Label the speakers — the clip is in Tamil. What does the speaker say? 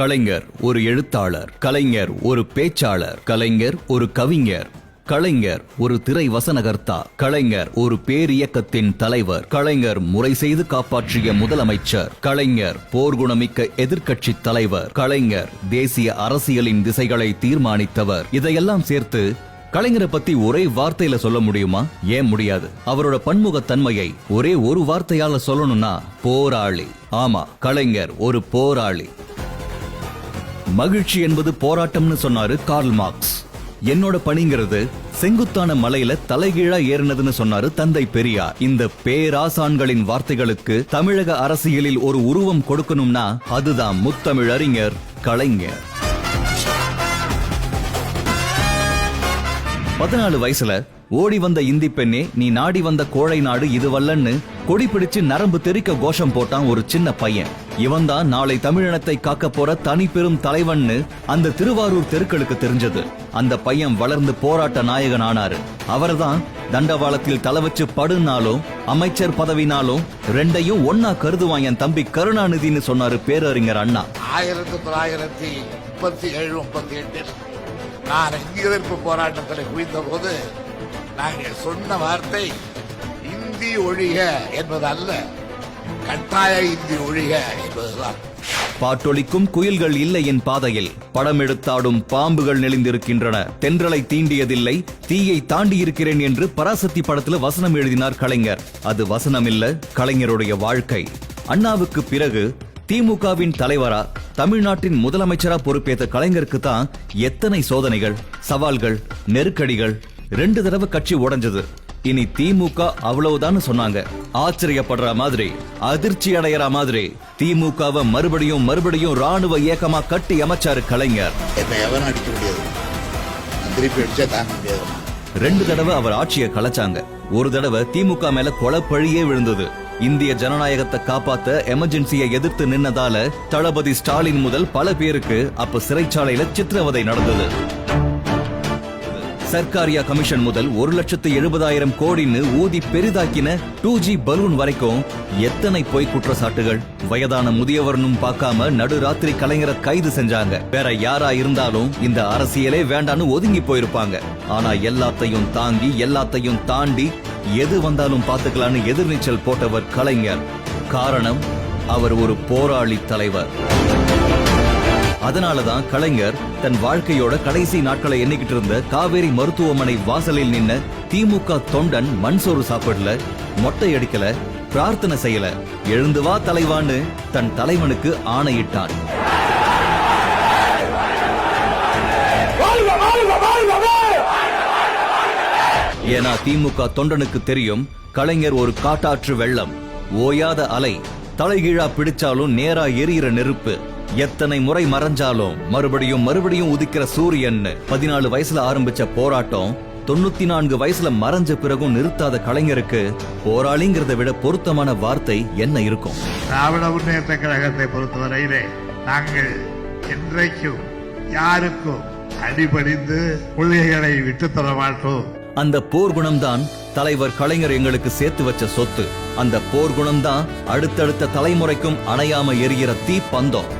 Speaker 1: கலைஞர் ஒரு எழுத்தாளர். கலைஞர் ஒரு பேச்சாளர். கலைஞர் ஒரு கவிஞர். கலைஞர் ஒரு திரை வசனகர்த்தா கலைஞர் ஒரு பேரியக்கத்தின் தலைவர். கலைஞர் முறை செய்து காப்பாற்றிய முதலமைச்சர். கலைஞர் போர்க்குணமிக்க எதிர்க்கட்சி தலைவர். கலைஞர் தேசிய அரசியலின் திசைகளை தீர்மானித்தவர். இதையெல்லாம் சேர்த்து கலைஞரை பத்தி ஒரே வார்த்தையில சொல்ல முடியுமா? ஏன் முடியாது? அவரோட பன்முகத்தன்மையை ஒரே ஒரு வார்த்தையால சொல்லணும்னா போராளி. ஆமா கலைஞர் ஒரு போராளி. மகிழ்ச்சி என்பது போராட்டம்னு சொன்னாரு கார்ல் மார்க்ஸ். என்னோட பணிங்கிறது செங்குத்தான மலையில தலைகீழா ஏறினதுன்னு சொன்னாரு தந்தை பெரியார். இந்த பேராசான்களின் வார்த்தைகளுக்கு தமிழக அரசியலில் ஒரு உருவம் கொடுக்கணும்னா அதுதான் முத்தமிழறிஞர் கலைஞர். பதினாலு வயசுல ஓடி வந்த இந்தி பெண்ணே நீ நாடி வந்த கோழை நாடு இதுவல்லன்னு கொடி பிடிச்சு நரம்பு தெறிக்க கோஷம் போட்டான் ஒரு சின்ன பையன். இவன் தான் நாளை தமிழினத்தை காக்க போற தனி பெரும் தலைவன்னு அந்த திருவாரூர் தெருக்களுக்கு தெரிஞ்சது. அந்த பையன் வளர்ந்து போராட்ட நாயகன் ஆனாரு அவர்தான் தண்டவாளத்தில் தலை வச்சு படுனாலும் அமைச்சர் பதவினாலும் ரெண்டையும் ஒன்னா கருதுவான் என் தம்பி கருணாநிதின்னு சொன்னாரு பேரறிஞர் அண்ணா.
Speaker 2: ஆயிரத்தி தொள்ளாயிரத்தி முப்பத்தி ஏழு முப்பத்தி எட்டில் நான் எதிர்ப்பு போராட்டத்தில் குவிந்த போது நாங்கள் சொன்ன வார்த்தை இந்தி ஒழிக என்பது அல்ல கட்டாய இந்தி ஒழிக என்பதுதான்.
Speaker 1: பாட்டொலிக்கும் குயில்கள் இல்லை என் பாதையில் படம் எடுத்தாடும் பாம்புகள் நெளிந்திருக்கின்றன. தென்றலை தீண்டியதில்லை தீயை தாண்டி இருக்கிறேன் என்று பராசக்தி படத்துல வசனம் எழுதினார் கலைஞர். அது வசனம் இல்ல கலைஞருடைய வாழ்க்கை. அண்ணாவுக்கு பிறகு திமுகவின் தலைவரா தமிழ்நாட்டின் முதலமைச்சரா பொறுப்பேற்ற கலைஞருக்கு தான் எத்தனை சோதனைகள் சவால்கள் நெருக்கடிகள் ரெண்டு தடவை கட்சி உடைஞ்சது. இனி திமுக அவ்வளவுதான் சொன்னாங்க. ஆச்சரியப்படுற மாதிரி அதிர்ச்சி அடையற மாதிரி திமுகவை மறுபடியும் மறுபடியும் ராணுவ இயக்கமா கட்டி அமைச்சாரு கலைஞர். ரெண்டு தடவை அவர் ஆட்சியை கலைச்சாங்க. ஒரு தடவை திமுக மேல கொலப்பழியே விழுந்தது. இந்திய ஜனநாயகத்தை காப்பாத்த எமர்ஜென்சியை எதிர்த்து நின்னதால தளபதி ஸ்டாலின் முதல் பல பேருக்கு அப்ப சிறைச்சாலையில சித்திரவதை நடந்தது. சர்க்காரியா கமிஷன் முதல் ஒரு லட்சத்து எழுபதாயிரம் கோடின்னு ஊதி பெரிதாக்கின டூ ஜி பலூன் வரைக்கும் எத்தனை பொய் குற்றச்சாட்டுகள்? வயதான முதியவர்னும் பார்க்காம நடுராத்திரி கலைஞரை கைது செஞ்சாங்க. வேற யாரா இருந்தாலும் இந்த அரசியலே வேண்டான்னு ஒதுங்கி போயிருப்பாங்க. ஆனா எல்லாத்தையும் தாங்கி எல்லாத்தையும் தாண்டி எது வந்தாலும் பாத்துக்கலான்னு எதிர்நீச்சல் போட்டவர் கலைஞர். காரணம் அவர் ஒரு போராளி தலைவர். அதனாலதான் கலைஞர் தன் வாழ்க்கையோட கடைசி நாட்களை எண்ணிக்கிட்டு இருந்த காவேரி மருத்துவமனை வாசலில் நின்ன திமுக தொண்டன் மண் சோறு சாப்பிடல மொட்டை அடிக்கல பிரார்த்தனை செய்யல. எழுந்து வா தலைவான்னு தன் தலைவனுக்கு ஆணையிட்டான். ஏன்னா திமுக தொண்டனுக்கு தெரியும் கலைஞர் ஒரு காட்டாற்று வெள்ளம் ஓயாத அலை தலைகீழா பிடிச்சாலும் நேரா எரியிற நெருப்பு. எத்தனை முறை மறைஞ்சாலும் மறுபடியும் மறுபடியும் உதிக்கிற சூரியன் பதினாலு வயசுல ஆரம்பிச்ச போராட்டம் தொண்ணூத்தி நான்கு வயசுல மறைஞ்ச பிறகும் நிறுத்தாத கலைஞருக்கு போராளிங்கிறத விட பொருத்தமான வார்த்தை என்ன இருக்கும்?
Speaker 2: திராவிட முன்னேற்ற கழகத்தை பொறுத்தவரையிலே நாங்கள் என்றைக்கும் யாருக்கும் அடிபணிந்து கொள்கைகளை விட்டுத் தர மாட்டோம்.
Speaker 1: அந்த போர்க்குணம்தான் தலைவர் கலைஞர் எங்களுக்கு சேர்த்து வச்ச சொத்து. அந்த போர்க்குணம்தான் அடுத்தடுத்த தலைமுறைக்கும் அணையாம எரிகிற தீப்பந்தம்.